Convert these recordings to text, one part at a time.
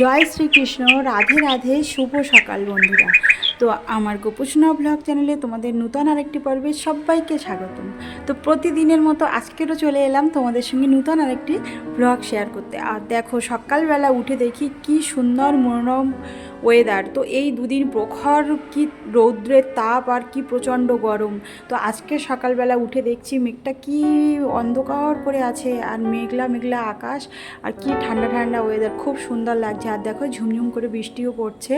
জয় শ্রীকৃষ্ণ, রাধে রাধে, শুভ সকাল বন্ধুরা। তো আমার গোপুসোনা ব্লগ চ্যানেলে তোমাদের নূতন আরেকটি পর্বে সবাইকে স্বাগতম। তো প্রতিদিনের মতো আজকেরও চলে এলাম তোমাদের সঙ্গে নূতন আরেকটি ব্লগ শেয়ার করতে। আর দেখো সকালবেলা উঠে দেখি কি সুন্দর মনোরম ওয়েদার তো এই দুদিন প্রখর কি রৌদ্রের তাপ আর কি প্রচণ্ড গরম। তো আজকে সকালবেলা উঠে দেখছি মেঘটা কি অন্ধকার করে আছে আর মেঘলা মেঘলা আকাশ আর কি ঠান্ডা ঠান্ডা ওয়েদার খুব সুন্দর লাগছে। আর দেখো ঝুমঝুম করে বৃষ্টিও পড়ছে।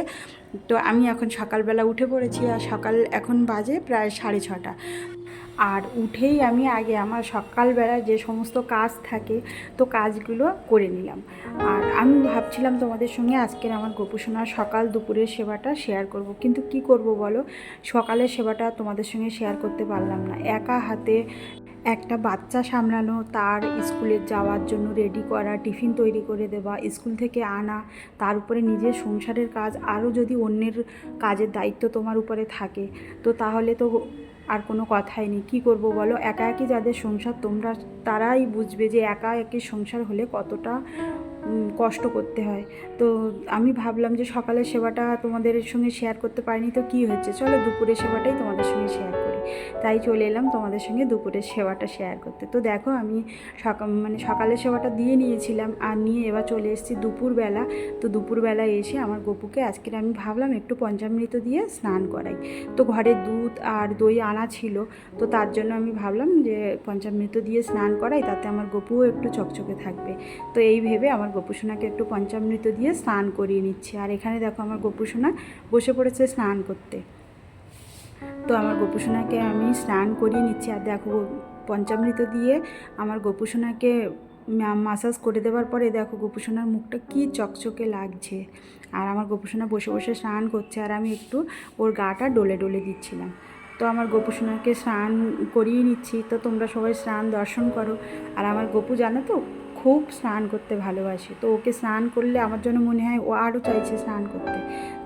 তো আমি এখন সকালবেলা উঠে পড়েছি আর সকাল এখন বাজে প্রায় সাড়ে ছটা। আর উঠেই আমি আগে আমার সকালবেলা যে সমস্ত কাজ থাকে, তো কাজগুলো করে নিলাম। আর আমি ভাবছিলাম তোমাদের সঙ্গে আজকের আমার গোপুসোনার সকাল দুপুরের সেবাটা শেয়ার করব। কিন্তু কি করব বলো? সকালের সেবাটা তোমাদের সঙ্গে শেয়ার করতে পারলাম না। একা হাতে একটা বাচ্চা সামলানো, তার স্কুলে যাওয়ার জন্য রেডি করা টিফিন তৈরি করে দেওয়া, স্কুল থেকে আনা, তার উপরে নিজের সংসারের কাজ, আরও যদি অন্যের কাজের দায়িত্ব তোমার উপরে থাকে, তো তাহলে তো আর কোনো কথাই নেই। কী করব বলো? একা একই যাদের সংসার, তোমরা, তারাই বুঝবে যে একা একই সংসার হলে কতটা কষ্ট করতে হয়। তো আমি ভাবলাম যে সকালের সেবাটা তোমাদের সঙ্গে শেয়ার করতে পারিনি, তো কী হচ্ছে চলো দুপুরের সেবাটাই তোমাদের সঙ্গে শেয়ার তাই চলে এলাম তোমাদের সঙ্গে দুপুরের সেবাটা শেয়ার করতে। তো দেখো আমি সকাল মানে সকালের সেবাটা দিয়ে নিয়েছিলাম আর নিয়ে এবার চলে এসেছি দুপুরবেলা। তো দুপুরবেলা এসে আমার গপুকে আজকের আমি ভাবলাম একটু পঞ্চামৃত দিয়ে স্নান করাই। তো ঘরে দুধ আর দই আনা ছিল, তো তার জন্য আমি ভাবলাম যে পঞ্চামৃত দিয়ে স্নান করাই, তাতে আমার গপুও একটু চকচকে থাকবে। তো এই ভেবে আমার গোপুসোনাকে একটু পঞ্চামৃত দিয়ে স্নান করিয়ে নিচ্ছি। আর এখানে দেখো আমার গোপুসোনা বসে পড়েছে স্নান করতে। তো আমার গোপুসোনাকে আমি স্নান করিয়ে নিচ্ছি। আর দেখো পঞ্চামৃত দিয়ে আমার গোপুসোনাকে মাসাজ করে দেওয়ার পরে দেখো গোপুসোনার মুখটা কি চকচকে লাগছে। আর আমার গোপুসোনা বসে বসে স্নান করছে আর আমি একটু ওর গাটা ডলে ডলে দিচ্ছিলাম। তো আমার গোপুসোনাকে স্নান করিয়ে নিচ্ছি। তো তোমরা সবাই স্নান দর্শন করো। আর আমার গোপু জানো তো, খুব স্নান করতে ভালোবাসে। তো ওকে স্নান করলে আমার জন্য মনে হয় ও আরও চাইছে স্নান করতে।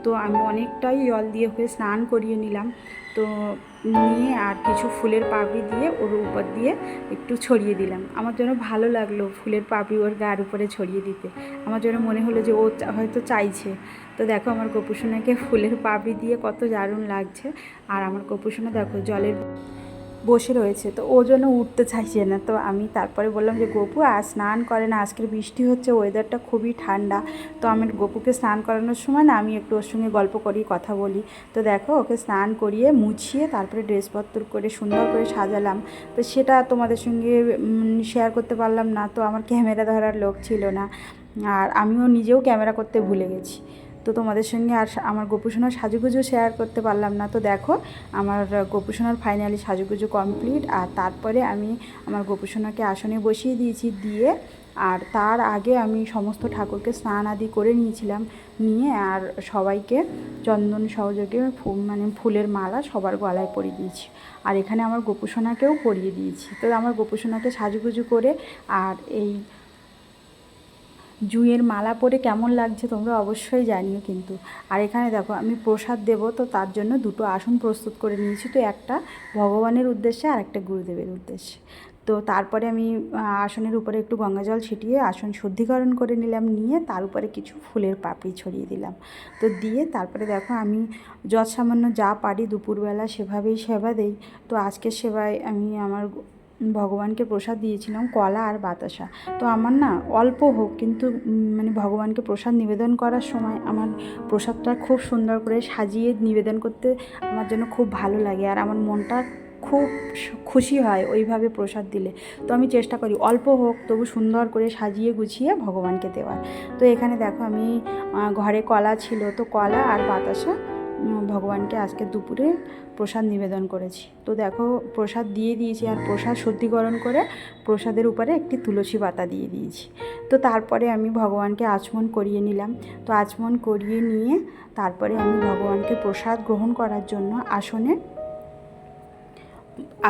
তো আমি অনেকটাই জল দিয়ে হয়ে স্নান করিয়ে নিলাম। তো নিয়ে আর কিছু ফুলের পাপড়ি দিয়ে ওর উপর দিয়ে একটু ছড়িয়ে দিলাম। আমার জন্য ভালো লাগল ফুলের পাপড়ি ওর গার উপরে ছড়িয়ে দিতে। আমার জন্য মনে হলো যে ও হয়তো চাইছে। তো দেখো আমার গোপুসোনাকে ফুলের পাপড়ি দিয়ে কত দারুণ লাগছে। আর আমার গোপুসোনা দেখো জলের বসে রয়েছে, তো ও জন্য উঠতে চাইছে না। তো আমি তারপরে বললাম যে, গপু আর স্নান করে না, আজকের বৃষ্টি হচ্ছে ওয়েদারটা খুবই ঠান্ডা। তো আমি গপুকে স্নান করানোর সময় না, আমি একটু ওর সঙ্গে গল্প করি, কথা বলি। তো দেখো, ওকে স্নান করিয়ে মুছিয়ে তারপরে ড্রেসপত্র করে সুন্দর করে সাজালাম। তো সেটা তোমাদের সঙ্গে শেয়ার করতে পারলাম না, তো আমার ক্যামেরা ধরার লোক ছিল না। আর আমিও নিজেও ক্যামেরা করতে ভুলে গেছি। তো তোমাদের সঙ্গে আর আমার গোপুসোনার সাজুগুজু শেয়ার করতে পারলাম না। তো দেখো, আমার গোপুসোনার ফাইনালি সাজুগুজু কমপ্লিট আর তারপরে আমি আমার গোপুসোনাকে আসনে বসিয়ে দিয়েছি দিয়ে, আর তার আগে আমি সমস্ত ঠাকুরকে স্নান আদি করে নিয়েছিলাম, নিয়ে আর সবাইকে চন্দন সহযোগে মানে ফুলের মালা সবার গলায় পরিয়ে দিয়েছি। আর এখানে আমার গোপুসোনাকেও পরিয়ে দিয়েছি। তো আমার গোপুসোনাকে সাজুগুজু করে আর এই জুঁয়ের মালা পরে কেমন লাগছে তোমরা অবশ্যই জানিও কিন্তু। আর এখানে দেখো, আমি প্রসাদ দেব, তো তার জন্য দুটো আসন প্রস্তুত করে নিয়েছি। তো একটা ভগবানের উদ্দেশ্যে আর একটা গুরুদেবের উদ্দেশ্যে। তো তারপরে আমি আসনের উপরে একটু গঙ্গা জল ছিটিয়ে আসন শুদ্ধিকরণ করে নিলাম, নিয়ে তার উপরে কিছু ফুলের পাপড়ি ছড়িয়ে দিলাম। তো দিয়ে তারপরে দেখো, আমি যৎ সামান্য যা পারি দুপুরবেলা সেভাবেই সেবা দেই। তো আজকের সেবায় আমি আমার ভগবানকে প্রসাদ দিয়েছিলাম, কলা আর বাতাসা। তো আমার না অল্প হোক, কিন্তু মানে ভগবানকে প্রসাদ নিবেদন করার সময় আমার প্রসাদটা খুব সুন্দর করে সাজিয়ে নিবেদন করতে আমার জন্য খুব ভালো লাগে। আর আমার মনটা খুব খুশি হয় ওইভাবে প্রসাদ দিলে। তো আমি চেষ্টা করি, অল্প হোক, তবু সুন্দর করে সাজিয়ে গুছিয়ে ভগবানকে দেওয়ার। তো এখানে দেখো আমি ঘরে কলা ছিল, তো কলা আর বাতাসা ভগবানকে আজকে দুপুরে প্রসাদ নিবেদন করেছি। তো দেখো, প্রসাদ দিয়ে দিয়েছি আর প্রসাদ শুদ্ধিকরণ করে প্রসাদের উপরে একটি তুলসী পাতা দিয়ে দিয়েছি। তো তারপরে আমি ভগবানকে আচমন করিয়ে নিলাম। তো আচমন করিয়ে নিয়ে তারপরে আমি ভগবানকে প্রসাদ গ্রহণ করার জন্য আসনে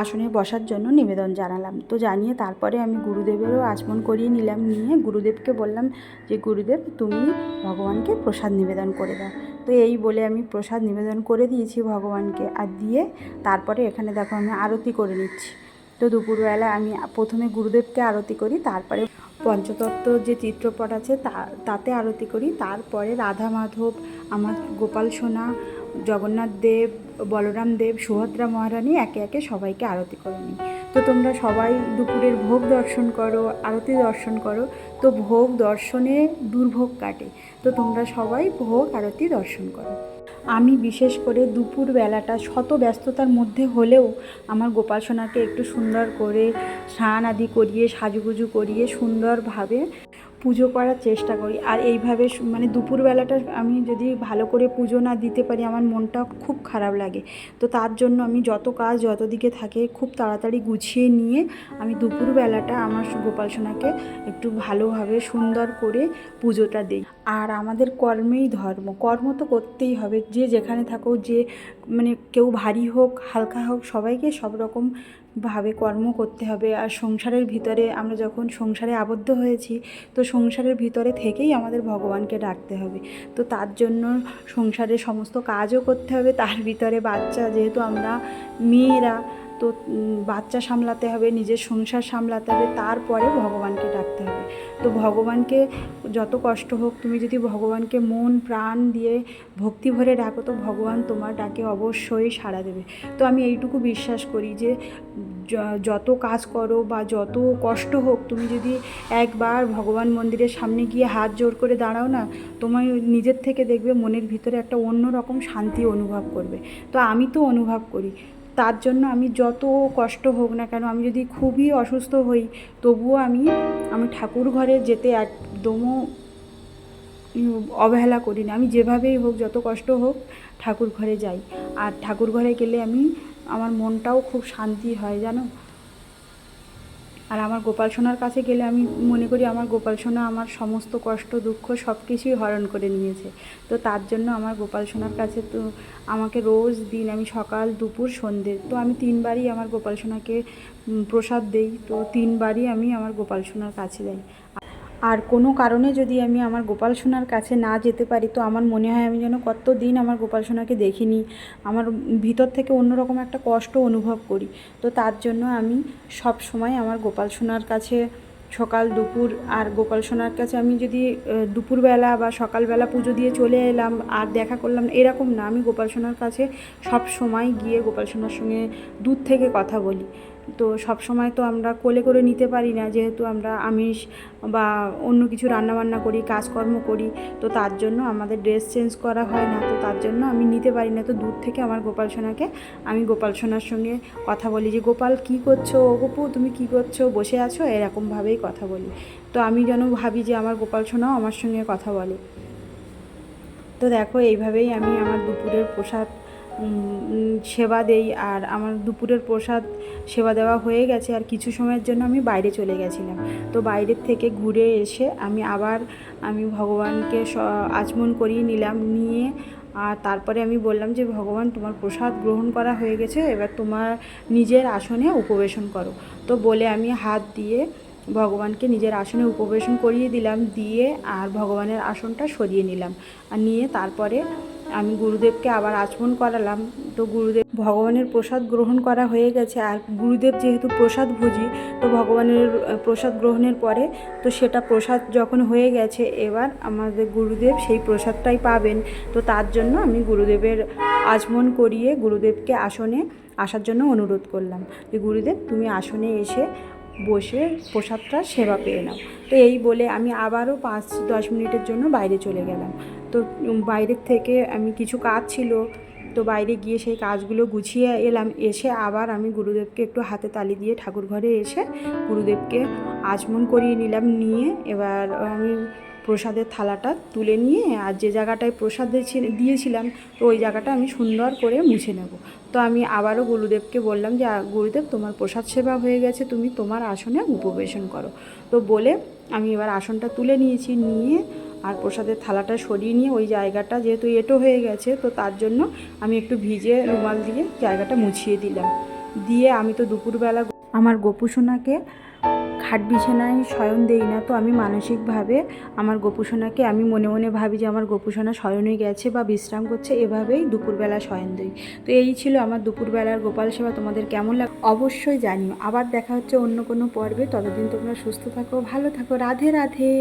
আসনে বসার জন্য নিবেদন জানালাম। তো জানিয়ে তারপরে আমি গুরুদেবেরও আচমন করিয়ে নিলাম। নিয়ে গুরুদেবকে বললাম যে, গুরুদেব, তুমি ভগবানকে প্রসাদ নিবেদন করে দাও। তো এই বলে আমি প্রসাদ নিবেদন করে দিয়েছি ভগবানকে আর দিয়ে তারপরে এখানে দেখো আমি আরতি করে নিচ্ছি। তো দুপুরবেলা আমি প্রথমে গুরুদেবকে আরতি করি, তারপরে পঞ্চতত্ত্ব যে চিত্রপট আছে তা, তাতে আরতি করি, তারপরে রাধা মাধব, আমার গোপাল সোনা, জগন্নাথ দেব, বলরাম দেব, সুভদ্রা মহারানী একে একে সবাইকে আরতি করে নিই। তো তোমরা সবাই দুপুরের ভোগ দর্শন করো, আরতি দর্শন করো। তো ভোগ দর্শনে দুর্ভোগ কাটে। তো তোমরা সবাই ভোগ, আরতি দর্শন করো। আমি বিশেষ করে দুপুর বেলাটা শত ব্যস্ততার মধ্যে হলেও আমার গোপাল সোনাকে একটু সুন্দর করে স্নান আদি করিয়ে, সাজুগুজু করিয়ে সুন্দরভাবে পুজো করার চেষ্টা করি। আর এইভাবে মানে দুপুরবেলাটা আমি যদি ভালো করে পুজো না দিতে পারি, আমার মনটা খুব খারাপ লাগে। তো তার জন্য আমি যত কাজ যত দিকে থাকে, খুব তাড়াতাড়ি গুছিয়ে নিয়ে আমি দুপুরবেলাটা আমার গোপাল সোনাকে একটু ভালোভাবে সুন্দর করে পুজোটা দিই। আর আমাদের কর্মেই ধর্ম। কর্ম তো করতেই হবে। যে যেখানে থাকো যে মানে কেউ ভারী হোক, হালকা হোক, সবাইকে সব রকম ভাবে কর্ম করতে হবে। আর সংসারের ভিতরে আমরা যখন সংসারে আবদ্ধ হয়েছি, তো সংসারের ভিতরে থেকেই আমাদের ভগবানকে ডাকতে হবে। তো তার জন্য সংসারের সমস্ত কাজও করতে হবে। তার ভিতরে বাচ্চা যেহেতু আমরা মেয়েরা তো বাচ্চা সামলাতে হবে, নিজের সংসার সামলাতে হবে, তারপরে ভগবানকে ডাকতে হবে। তো ভগবানকে যত কষ্ট হোক, তুমি যদি ভগবানকে মন, প্রাণ দিয়ে ভক্তি ভরে ডাকো, তো ভগবান তোমার ডাকে অবশ্যই সাড়া দেবে। তো আমি এইটুকু বিশ্বাস করি যে যত কাজ করো বা যত কষ্ট হোক, তুমি যদি একবার ভগবান মন্দিরের সামনে গিয়ে হাত জোর করে দাঁড়াও না তোমার নিজের থেকে দেখবে মনের ভিতরে একটা অন্য রকম শান্তি অনুভব করবে। তো আমি তো অনুভব করি। তার জন্য আমি যত কষ্ট হোক না কেন, আমি যদি খুবই অসুস্থ হই, তবুও আমি আমি ঠাকুর ঘরে যেতে একদমও অবহেলা করি না। আমি যেভাবেই হোক, যত কষ্ট হোক, ঠাকুর ঘরে যাই। আর ঠাকুর ঘরে গেলে আমি, আমার মনটাও খুব শান্তি হয়, জানো? আর আমার গোপাল সোনার কাছে গেলে আমি মনে করি আমার গোপাল সোনা আমার সমস্ত কষ্ট, দুঃখ সব কিছুই হরণ করে নিয়েছে। তো তার জন্য আমার গোপাল সোনার কাছে তো আমাকে রোজ দিন আমি সকাল, দুপুর, সন্ধ্যে তো আমি তিনবারই আমার গোপাল সোনাকে প্রসাদ দেই। তো তিনবারই আমি আমার গোপাল সোনার কাছে যাই। আর কোনো কারণে যদি আমি আমার গোপাল সোনার কাছে না যেতে পারি, তো আমার মনে হয় আমি যেন কত দিন আমার গোপাল সোনাকে দেখিনি, আমার ভিতর থেকে অন্যরকম একটা কষ্ট অনুভব করি। তো তার জন্য আমি সব সময় আমার গোপাল সোনার কাছে সকাল, দুপুর আর গোপাল সোনার কাছে আমি যদি দুপুরবেলা বা সকালবেলা পুজো দিয়ে চলে এলাম আর দেখা করলাম, এরকম না। আমি গোপাল সোনার কাছে সব সময় গিয়ে গোপাল সোনার সঙ্গে দূর থেকে কথা বলি। তো সব সময় তো আমরা কোলে করে নিতে পারি না, যেহেতু আমরা আমিষ বা অন্য কিছু রান্নাবান্না করি, কাজকর্ম করি, তো তার জন্য আমাদের ড্রেস চেঞ্জ করা হয় না, তো তার জন্য আমি নিতে পারি না। তো দূর থেকে আমার গোপাল সোনাকে আমি গোপাল সোনার সঙ্গে কথা বলি যে, গোপাল, কি করছ? ও গোপু, তুমি কি করছ? বসে আছো? এরকমভাবেই কথা বলি। তো আমি যেন ভাবি যে, আমার গোপাল সোনাও আমার সঙ্গে কথা বলে। তো দেখো, এইভাবেই আমি আমার দুপুরের প্রসাদ সেবা দেই আর আমার দুপুরের প্রসাদ সেবা দেওয়া হয়ে গেছে আর কিছু সময়ের জন্য আমি বাইরে চলে গেছিলাম। তো বাইরের থেকে ঘুরে এসে আমি আবার আমি ভগবানকে আচমন করিয়ে নিলাম, নিয়ে আর তারপরে আমি বললাম যে, ভগবান, তোমার প্রসাদ গ্রহণ করা হয়ে গেছে, এবার তোমার নিজের আসনে উপবেশন করো। তো বলে আমি হাত দিয়ে ভগবানকে নিজের আসনে উপবেশন করিয়ে দিলাম, দিয়ে আর ভগবানের আসনটা সরিয়ে নিলাম। আর নিয়ে তারপরে আমি গুরুদেবকে আবার আচমন করালাম। তো গুরুদেব, ভগবানের প্রসাদ গ্রহণ করা হয়ে গেছে। আর গুরুদেব যেহেতু প্রসাদ ভোজি, তো ভগবানের প্রসাদ গ্রহণের পরে তো সেটা প্রসাদ যখন হয়ে গেছে, এবার আমাদের গুরুদেব সেই প্রসাদটাই পাবেন। তো তার জন্য আমি গুরুদেবের আচমন করিয়ে গুরুদেবকে আসনে আসার জন্য অনুরোধ করলাম যে, গুরুদেব, তুমি আসনে এসে বসে প্রসাদটা সেবা পেয়ে নাও। তো এই বলে আমি আবারও পাঁচ দশ মিনিটের জন্য বাইরে চলে গেলাম। তো বাইরের থেকে আমি কিছু কাজ ছিল, তো বাইরে গিয়ে সেই কাজগুলো গুছিয়ে এলাম। এসে আবার আমি গুরুদেবকে একটু হাতে তালি দিয়ে ঠাকুর ঘরে এসে গুরুদেবকে আচমন করিয়ে নিলাম। নিয়ে এবার আমি প্রসাদের থালাটা তুলে নিয়ে আর যে জায়গাটায় প্রসাদ দিয়েছি- দিয়েছিলাম, তো ওই জায়গাটা আমি সুন্দর করে মুছে নেব। তো আমি আবারও গুরুদেবকে বললাম যে গুরুদেব, তোমার প্রসাদ সেবা হয়ে গেছে, তুমি তোমার আসনে উপবেশন করো। তো বলে আমি এবার আসনটা তুলে নিয়েছি, নিয়ে আর প্রসাদের থালাটা সরিয়ে নিয়ে ওই জায়গাটা যেহেতু এঁটো হয়ে গেছে, তো তার জন্য আমি একটু ভিজে রুমাল দিয়ে জায়গাটা মুছিয়ে দিলাম। দিয়ে আমি তো দুপুরবেলা আমার গোপুসোনাকে খাট বিছানায় শয়ন দেই না, তো আমি মানসিকভাবে আমার গোপুসোনাকে আমি মনে মনে ভাবি যে আমার গোপুসোনা শয়নে গেছে বা বিশ্রাম করছে, এভাবেই দুপুরবেলা শয়ন দিই। তো এই ছিল আমার দুপুরবেলার গোপাল সেবা, তোমাদের কেমন লাগে? অবশ্যই জানিও। আবার দেখা হচ্ছে অন্য কোনো পর্বে। ততদিন তোমরা সুস্থ থাকো, ভালো থাকো। রাধে রাধে।